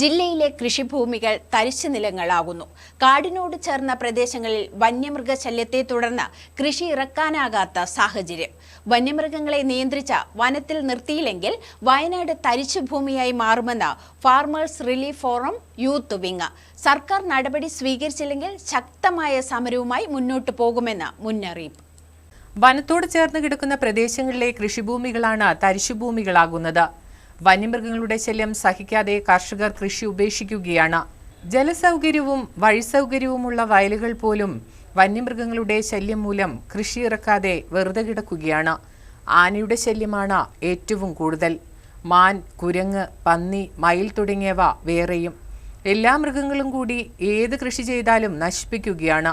ജില്ലയിലെ കൃഷിഭൂമികൾ തരിശു നിലങ്ങളാകുന്നു. കാടിനോട് ചേർന്ന പ്രദേശങ്ങളിൽ വന്യമൃഗശല്യത്തെ തുടർന്ന് കൃഷി ഇറക്കാനാകാത്ത സാഹചര്യം. വന്യമൃഗങ്ങളെ നിയന്ത്രിച്ച വനത്തിൽ നിർത്തിയില്ലെങ്കിൽ വയനാട് തരിശു ഭൂമിയായി മാറുമെന്ന് farmers relief forum youth wing സർക്കാർ നടപടി സ്വീകരിച്ചില്ലെങ്കിൽ ശക്തമായ സമരവുമായി മുന്നോട്ടു പോകുമെന്ന് മുന്നറിയിപ്പ്. വനത്തോട് ചേർന്ന് കിടക്കുന്ന പ്രദേശങ്ങളിലെ കൃഷിഭൂമികളാണ് തരിശുഭൂമികളാകുന്നത് വന്യമൃഗങ്ങളുടെ ശല്യം സഹിക്കാതെ കർഷകർ കൃഷി ഉപേക്ഷിക്കുകയാണ്. ജലസൗകര്യവും വഴിസൗകര്യവുമുള്ള വയലുകൾ പോലും വന്യമൃഗങ്ങളുടെ ശല്യം മൂലം കൃഷി ഇറക്കാതെ വെറുതെ കിടക്കുകയാണ്. ആനയുടെ ശല്യമാണ് ഏറ്റവും കൂടുതൽ. മാൻ കുരങ്ങ് പന്നി മയിൽ തുടങ്ങിയവ വേറെയും. എല്ലാ മൃഗങ്ങളും കൂടി ഏത് കൃഷി ചെയ്താലും നശിപ്പിക്കുകയാണ്.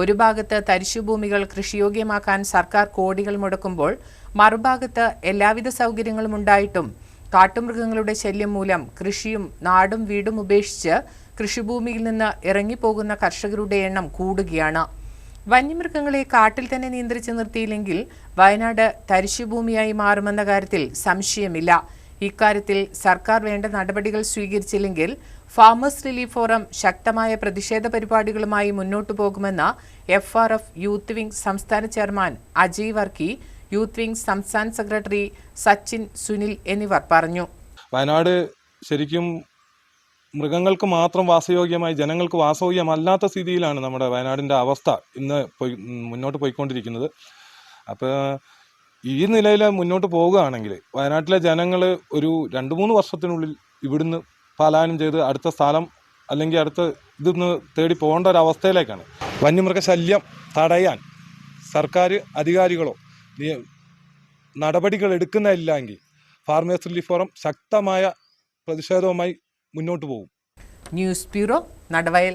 ഒരു ഭാഗത്ത് തരിശുഭൂമികൾ കൃഷിയോഗ്യമാക്കാൻ സർക്കാർ കോടികൾ മുടക്കുമ്പോൾ മറുഭാഗത്ത് എല്ലാവിധ സൗകര്യങ്ങളും ഉണ്ടായിട്ടും കാട്ടുമൃഗങ്ങളുടെ ശല്യം മൂലം കൃഷിയും നാടും വീടും ഉപേക്ഷിച്ച് കൃഷിഭൂമിയിൽ നിന്ന് ഇറങ്ങിപ്പോകുന്ന കർഷകരുടെ എണ്ണം കൂടുകയാണ്. വന്യമൃഗങ്ങളെ കാട്ടിൽ തന്നെ നിയന്ത്രിച്ചു നിർത്തിയില്ലെങ്കിൽ വയനാട് തരിശുഭൂമിയായി മാറുമെന്ന കാര്യത്തിൽ സംശയമില്ല. ഇക്കാര്യത്തിൽ സർക്കാർ വേണ്ട നടപടികൾ സ്വീകരിച്ചില്ലെങ്കിൽ ഫാമേഴ്സ് റിലീഫ് ഫോറം ശക്തമായ പ്രതിഷേധ പരിപാടികളുമായി മുന്നോട്ടു പോകുമെന്ന് F R F youth wing സംസ്ഥാന chairman Ajay Varkey youth wing സംസ്ഥാന സെക്രട്ടറി സച്ചിൻ സുനിൽ എന്നിവർ പറഞ്ഞു. വയനാട് ശരിക്കും മൃഗങ്ങൾക്ക് മാത്രം വാസയോഗ്യമായി ജനങ്ങൾക്ക് വാസയോഗ്യമല്ലാത്ത സ്ഥിതിയിലാണ് നമ്മുടെ വയനാടിന്റെ അവസ്ഥ ഇന്ന് മുന്നോട്ട് പോയിക്കൊണ്ടിരിക്കുന്നത്. അപ്പോൾ ഈ നിലയിൽ മുന്നോട്ട് പോവുകയാണെങ്കിൽ വയനാട്ടിലെ ജനങ്ങൾ ഒരു രണ്ട് മൂന്ന് വർഷത്തിനുള്ളിൽ ഇവിടുന്ന് പലായനം ചെയ്ത് അടുത്ത സ്ഥലം അല്ലെങ്കിൽ അടുത്ത ഇതൊന്ന് തേടി പോകേണ്ട ഒരു അവസ്ഥയിലേക്കാണ്. വന്യമൃഗശല്യം തടയാൻ സർക്കാർ അധികാരികളോ നടപടികൾ എടുക്കുന്നില്ലെങ്കിൽ ഫാർമേഴ്സ് റിലീഫ് ഫോറം ശക്തമായ പ്രതിഷേധവുമായി മുന്നോട്ട് പോകും. News bureau Nadavayal.